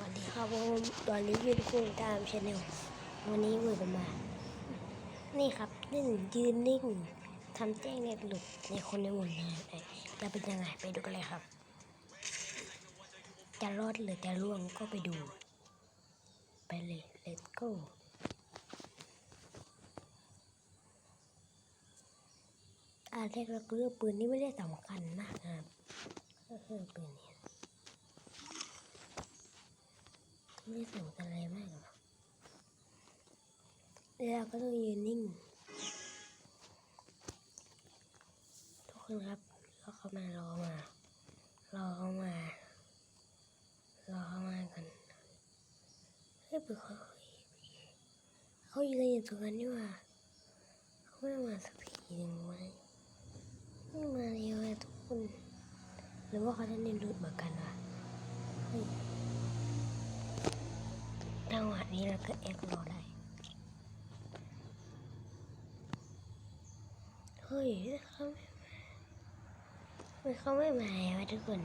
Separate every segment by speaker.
Speaker 1: วัสดีครับผมตอนนี้ยืนคู่ตามชาแนลวันนี้เวอร์จะมา นี่ครับนิ่งยืนนิ่งทำแจ้งเน็ตหลุดในคนในหมู่นเอ้จะเป็นยังไงไปดูกันเลยครับ จะรอดหรือจะร่วงก็ไปดู ไปเลย let's go อันแรกเราเลือกปืนนี่ไม่ได้สำคัญมากครับก็คือปืนนี้ ไม่ได้สำคัญอะไรมากหรอกแล้วเราก็ต้องยืนนิ่ง ทุกคนครับรอเข้ามารอมารอเข้ามารอเข้ามากันเฮ้ยเปิดเขาเขาอยู่กันอยู่ตรงนั้นนี่ว่าเขาไม่มาสักทีหนึ่งวะไม่มาเร็วเลยทุกคนหรือว่าเขาจะเน้นรูดเหมือนกันวะเฮ้ย จังหวะ นี้เราก็เอ็กโรได้ เฮ้ยเขาไม่เขาไม่มาเลยวะทุกคน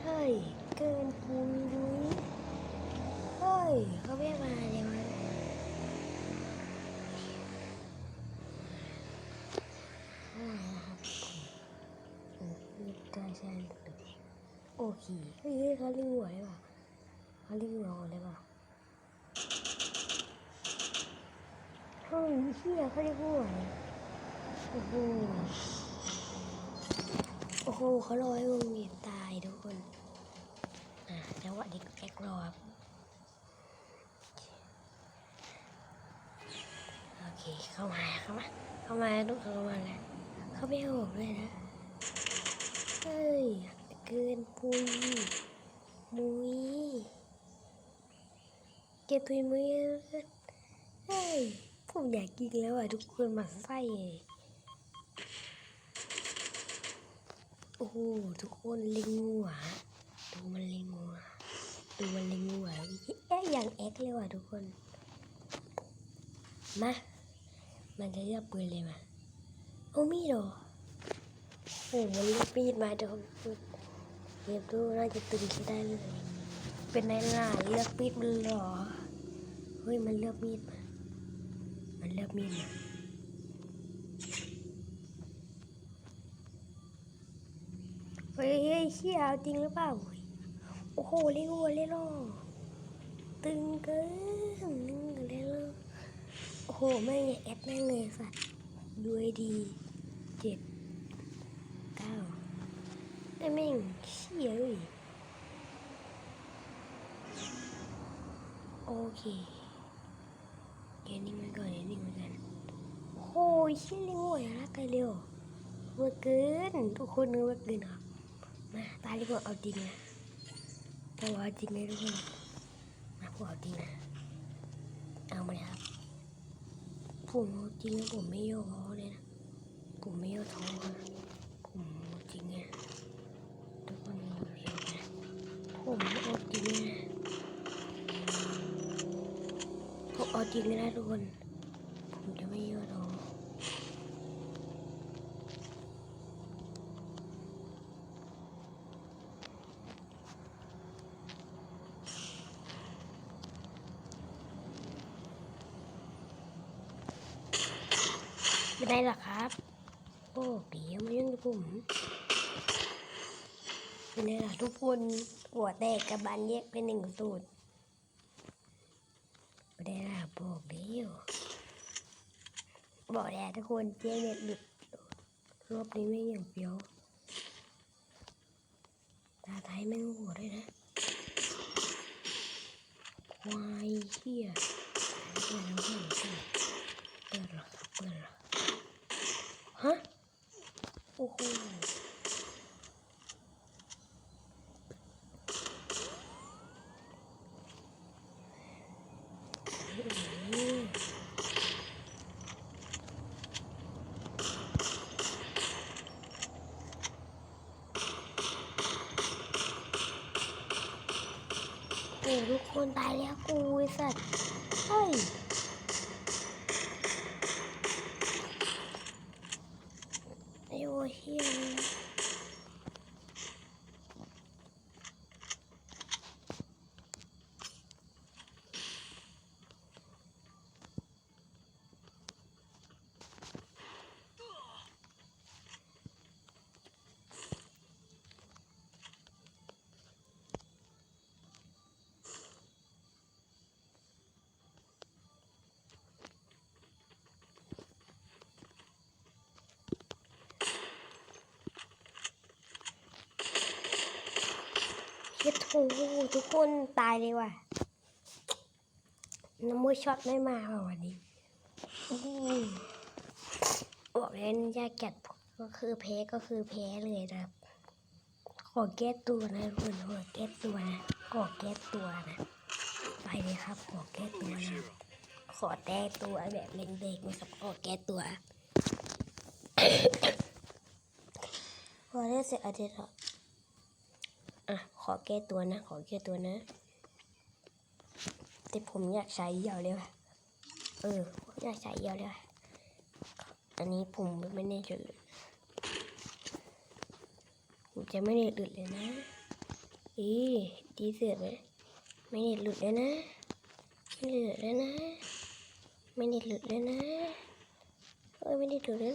Speaker 1: เฮ้ย เกินปุยดุยเฮ้ยเขาไม่มาเลยวะเขามาแล้วโอเคเฮ้ยเขาลิงหัวป่ะเขาลิงหัวเลยป่ะ เฮ้ยเฮียเขาเรียกว่าโอ้โหโอ้โหเขารอให้วงเวียนตายทุกคนอ่าจังหวะเด็กแอกรอครับโอเคเข้ามาเข้ามาเข้ามาทุกคนเข้ามาแล้วเขาไม่ออกเลยนะเฮ้ยเกินปุยมุยเกตุยมุยเฮ้ย ผมอยากกินแล้วอะทุกคนมันไส้โอ้โหทุกคนลิงงัวดูมันลิงงัวดูมันลิงงัวเอ๊อย่างเอ็กเลยว่ะทุกคนมามันจะเลือกปืนเลยมาโอ้มีดเหรอโอ้มันเลือกมีดมาเดี๋ยวเรียบดูน่าจะตึงใช้ได้เลย เป็นไงล่ะเลือกมีดมันเหรอเฮ้ยมันเลือกมีดมา มันเลือกมีดมาเฮ้ยเฮ้ยเชี่ยเอาจริงหรือเปล่า โอ้โหเล่นวัวเล่นล่อตึงเกินนึงเล่นล่อโอ้โหแม่งแอดแม่งเลยสัตว์ดูให้ดีเจ็ดเก้าไอ้แม่งเชี่ยเอ้ยโอเค เดี๋ยวนิ่งไว้ก่อนเดี๋ยวนิ่งไว้กันโอ้ยชิ้นลิงหัวอย่ารักกันเร็วเวอร์เกินทุกคนนึกว่าเกินครับมาตายดีกว่าเอาจริงนะต้องเอาจริงเลยทุกคนมาพวกเอาจริงนะเอามาเลยครับผมเอาจริงนะผมไม่ย่อท้อเลยนะผมไม่ย่อท้อนะผมจริงเนี่ยทุกคนดูเร็วนะผมเอาจริงนะ ผมเอาจ ริงเลยนะทุกคน ผมจะไม่ย่อท้อไม่ได้หรอครับ โอ้เดี๋ยวมายุ่งกับผมเป็นไงล่ะทุกคนหัวแตกกับบานแยกเป็นหนึ่งสูตร ได้ล่ะบอกเดียวบอกแล้วทุกคนเจ๊เน็ตหลุดรอบนี้ไม่อย่างเปียวตาไทยไม่งหัวด้วยนะควายเหี้ยเปิดแล้วเปิดแล้วเปิดหรอครับเปิดหรอฮะโอ้โหอืม โอ้ ทุกคนตายแล้วกูไอสัตว์เฮ้ยไอ้โอเฮียเลย โอ้โหทุกคนตายเลยว่ะน้ำมือช็อตไม่มาวันนี้บอกเลยนยาแกดก็คือแพ้ก็คือแพ้เลยนะครับ ขอแก้ตัวนะทุกคนขอแก้ตัวนะขอแก้ตัวนะ ไปเลยครับ ขอแก้ตัวนะขอแก้ตัวแบบเด็กๆนะครับขอแก้ตัวพอได้เสร็จอาทิตย์ละ อะ ขอแก้ตัวนะ ขอแก้ตัวนะ แต่ผมอยากใช้ยาวเลยว่ะ เออผมอยากใช้ยาวเลยว่ะ อันนี้ผมไม่ได้จุดเลยผมจะไม่ได้หลุดเลยนะ อีดีเสือไหมไม่ได้หลุดเลยนะ ไม่ได้หลุดเลยนะ ไม่ได้หลุดเลยนะไม่ได้หลุดเลยนะบอกจะไม่ได้หลุดเลยนะ เอ้ยไม่เน็ตหลุดเลย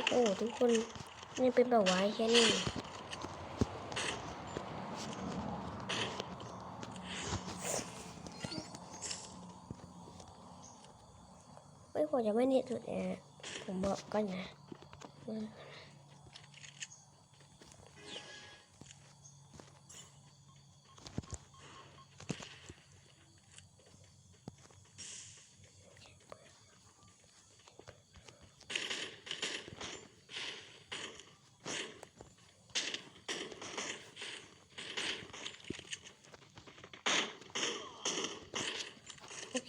Speaker 1: โอ้ทุกคนนี่เป็นแบบว่าแค่นี้ไม่ผมจะไม่เน็ตหลุดนะผมบอกก่อนนะ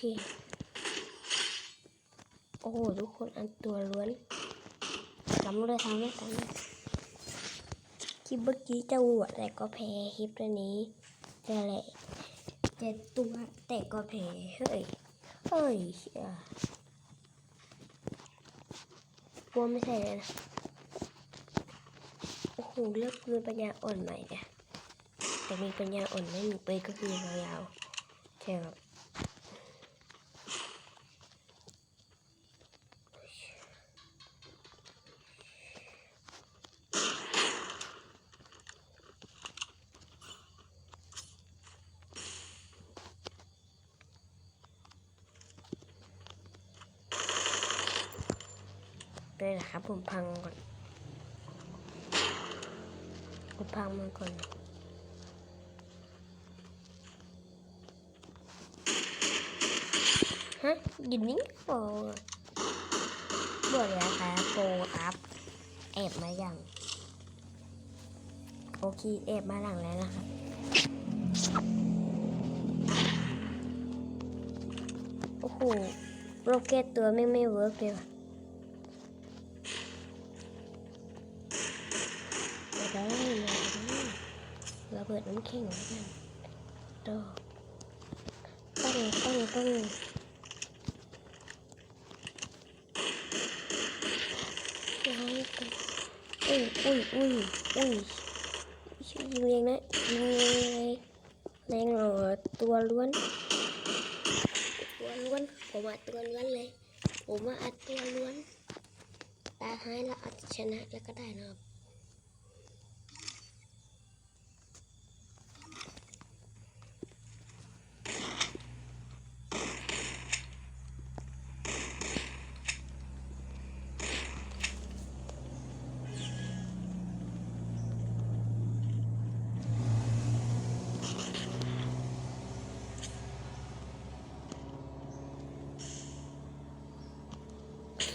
Speaker 1: โอเคโอ้โหทุกคนอันตัวล้วนทำเลยทำเลยทำเลยคลิปเมื่อกี้จะหัวแต่ก็แพ้คลิปตัวนี้จะแหละเจ็ดตัวแต่ก็แพ้เฮ้ยเฮ้ยเชี่ยกลัวไม่ใช่เลยนะโอ้โหเลือกปืนปัญญาอ่อนใหม่เนี่ยแต่มีปัญญาอ่อนไม่มีปืนก็คือยาวๆใช่ครับ ครับผมพังก่อนผมพังมันก่อนฮะยินนี้โปรบอกเลยนะคะโปรอัพแอบมาอย่างโอเคแอบมาหลังแล้วนะครับโอ้โหโรเกตตัวไม่ไม่เวิร์กเลยว่ะ ดน้ำแข็งแล้วกันดอกปังปังปังย้ายกันอุ้ยอุ้ยอุ้ยอุ้ยยิงเองนะยิงเลยแรงเหรอตัวล้วน ตัวล้วน ผมอัดตัวล้วนเลย ผมว่าอัดตัวล้วน ตาหายแล้วอัดชนะแล้วก็ได้นะครับ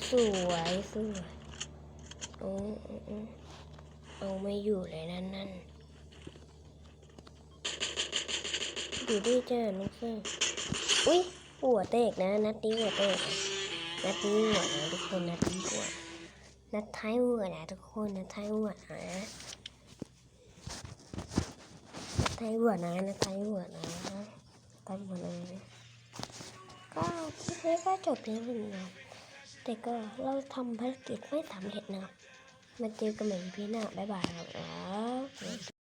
Speaker 1: สวยสวยโอ้โอ้โอ้เอาไม่อยู่เลยนั่นนั่นอยู่ดีจ้าน้องเฟื่องอุ้ยหัวแตกนะ นัดนี้หัวแตกนัดนี้หัวนะทุกคนนัดนี้หัวนัดท้ายหัวนะทุกคนนัดท้ายหัวนะนัดท้ายหัวนะนัดท้ายหัวนะท้ายหัวนะก็คลิปนี้ก็จบเพียงเท่านี้นะ แต่ก็เราทำภารกิจไม่สำเร็จนะครับมาเจอกันใหม่พีหน้าบ๊ายบายครับ